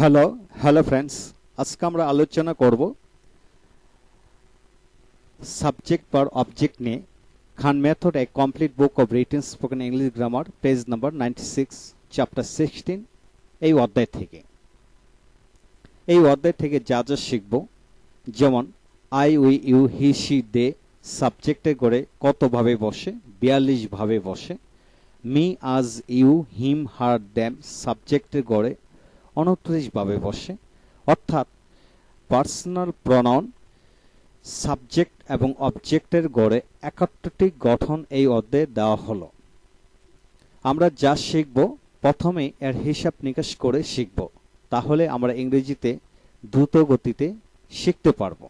Hello hello friends আজকে আমরা আলোচনা করব সাবজেক্ট পার অবজেক্ট নিয়ে। Khan method a complete book of written spoken English grammar page number ninety six chapter sixteen এই অধ্যায় থেকে। এই অধ্যায় থেকে যা যা শিখব, যেমন I we you he she they সাবজেক্টে গড়ে কতভাবে বসে, বিয়াল্লিশ ভাবে বসে মি আজ ইউ হিম হার দ্যাম সাবজেক্টের গড়ে ভাবে বসে। অর্থাৎ পার্সোনাল প্রনাউন, সাবজেক্ট এবং অবজেক্টের গড়ে একাত্তরটি গঠন এই অধ্যায়ে দেওয়া হলো। আমরা যা শিখব প্রথমে এর হিসাব নিকাশ করে শিখব। তাহলে আমরা ইংরেজিতে দ্রুত গতিতে শিখতে পারব।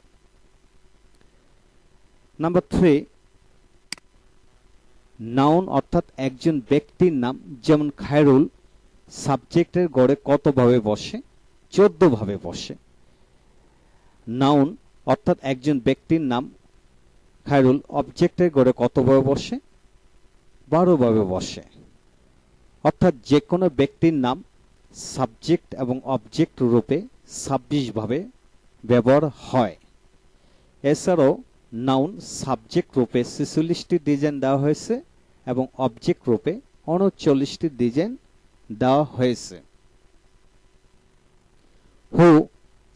নাম্বার থ্রি, নাউন অর্থাৎ একজন ব্যক্তির নাম যেমন খায়রুল সাবজেক্টের গড়ে কতভাবে বসে? চোদ্দ ভাবে বসে। নাউন অর্থাৎ একজন ব্যক্তির নাম। খায়রুল অবজেক্টের গড়ে কতভাবে বসে? বারো ভাবে বসে। অর্থাৎ যে কোনো ব্যক্তির নাম সাবজেক্ট এবং অবজেক্ট রূপে ছাব্বিশ ভাবে ব্যবহার হয়। এছাড়াও নাউন সাবজেক্ট রূপে ছেচল্লিশটি ডিজাইন দেওয়া হয়েছে এবং অবজেক্ট রূপে উনচল্লিশটি ডিজাইন দেওয়া হয়েছে। হু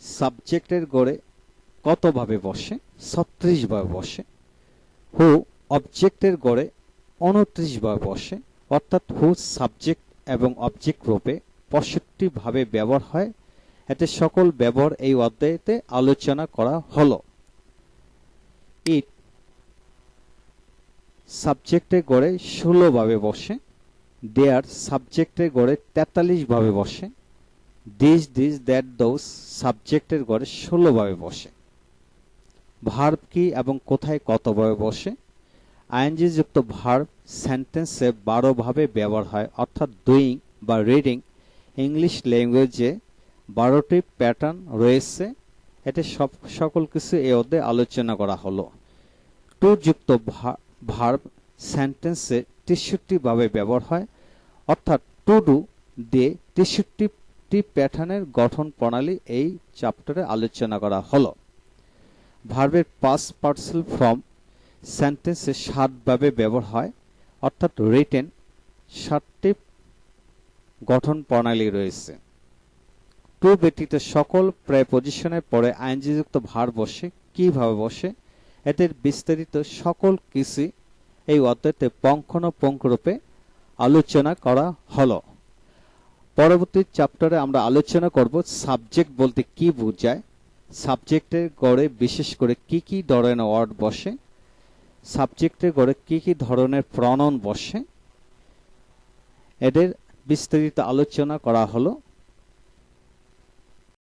সাবজেক্টের গড়ে কতভাবে বসে? ছত্রিশ ভাবে বসে। হু অবজেক্টের গড়ে উনত্রিশ ভাবে বসে। অর্থাৎ হু সাবজেক্ট এবং অবজেক্ট রূপে পঁয়ষট্টি ভাবে ব্যবহার হয়। এতে সকল ব্যবহার এই অধ্যায়তে আলোচনা করা হলো। ইট সাবজেক্টের গড়ে ষোলো ভাবে বসে। দেয়ার সাবজেক্টের গড়ে তেতাল্লিশ ভাবে বসে। দিস দিস দ্যাট দোজ সাবজেক্টের গড়ে ষোলো ভাবে বসে। ভার্ব কি এবং কোথায় কতভাবে বসে? আইএনজি যুক্ত ভার্ব সেন্টেন্সে বারো ভাবে ব্যবহার হয়, অর্থাৎ ডুইং বা রিডিং ইংলিশ ল্যাঙ্গুয়েজে বারোটি প্যাটার্ন রয়েছে। এতে সব, সকল কিছু এ অধ্যায়ে আলোচনা করা হলো। টু যুক্ত ভার্ব সেন্টেন্সে তেষট্টি ভাবে ব্যবহার হয়। অর্থাৎ টু ডু দিয়ে তেষট্টি প্যাটার্নের গঠন প্রণালী এই চ্যাপ্টারে আলোচনা করা হলো। ভার্বের পাস পার্সেল ফ্রম সেন্টেন্সে সাতভাবে ব্যবহার হয়। অর্থাৎ রিটেন সাতটি গঠন প্রণালী রয়েছে। টু ব্যতীত সকল প্রায় পজিশনের পরে আইনজিযুক্ত ভার বসে, কীভাবে বসে, এদের বিস্তারিত সকল কিছু এই অধ্যায়তে পঙ্খরূপে আলোচনা করা হলো। পরবর্তী চ্যাপ্টারে আমরা আলোচনা করব সাবজেক্ট বলতে কি বোঝায় সাবজেক্টের গড়ে বিশেষ করে কি কি ধরনের ওয়ার্ড বসে সাবজেক্টের গড়ে কি কি ধরনের প্রণন বসে, এদের বিস্তারিত আলোচনা করা হলো।